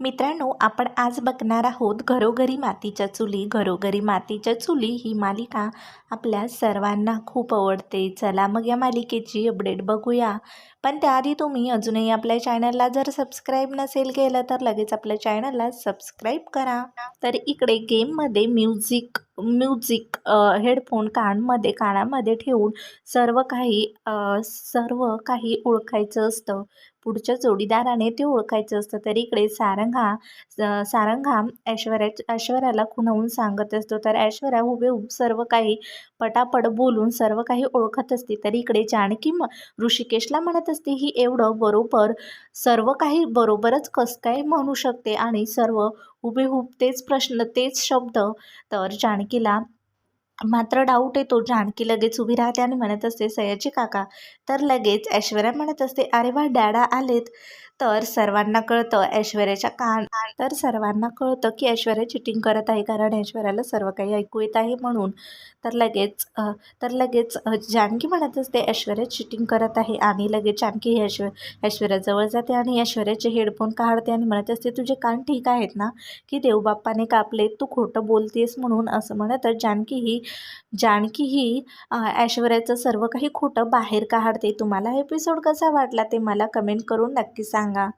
मित्रांनो आपण आज बघणार आहोत घरोघरी मातीच्या चुली. घरोघरी मातीच्या चुली ही मालिका आपल्या सर्वांना खूप आवडते. चला मग या मालिकेची अपडेट बघूया. पण त्याआधी तुम्ही अजूनही आपल्या चॅनलला जर सबस्क्राईब नसेल केलं तर लगेच आपल्या चॅनलला सबस्क्राईब करा. तर इकडे गेममध्ये म्युझिक म्युझिक हेडफोन कानमध्ये कानामध्ये ठेवून सर्व काही सर्व काही ओळखायचं असतं. पुढच्या जोडीदाराने ते ओळखायचं असतं. तर इकडे सारंग हा सारंग हा ऐश्वर्या ऐश्वर्याला खुणवून सांगत असतो. तर ऐश्वर्या हुबेहूब सर्व काही पटापट बोलून सर्व काही ओळखत असते. तर इकडे जानकी म ऋषिकेशला म्हणत असते ही एवढं बरोबर सर्व काही बरोबरच कसं काय म्हणू शकते? आणि सर्व हुबेहूब तेच प्रश्न तेच शब्द तर जानकीला मात्र डाऊट येतो. जानकी लगेच उभी राहते आणि म्हणत असते सयाजी काका. तर लगेच ऐश्वर्या म्हणत असते अरे वा डॅडा आलेत. तर सर्वांना कळतं ऐश्वर्याच्या कान तर सर्वांना कळतं की ऐश्वर्या चिटिंग करत आहे कारण ऐश्वर्याला सर्व काही ऐकू येत आहे म्हणून. तर लगेच तर लगेच जानकी म्हणत असते ऐश्वर्या चिटिंग करत आहे. आणि लगेच जानकी ही ऐश्वर ऐश्वर्याजवळ जाते आणि ऐश्वर्याचे हेडफोन काढते आणि म्हणत असते तुझे कान ठीक आहेत ना? की देवबाप्पाने कापले तू खोटं बोलतेस म्हणून? असं म्हणत जानकी ही जानकी ही ऐश्वर्याचं सर्व काही खोटं बाहेर काढते. तुम्हाला एपिसोड कसा वाटला ते मला कमेंट करून नक्की सांगा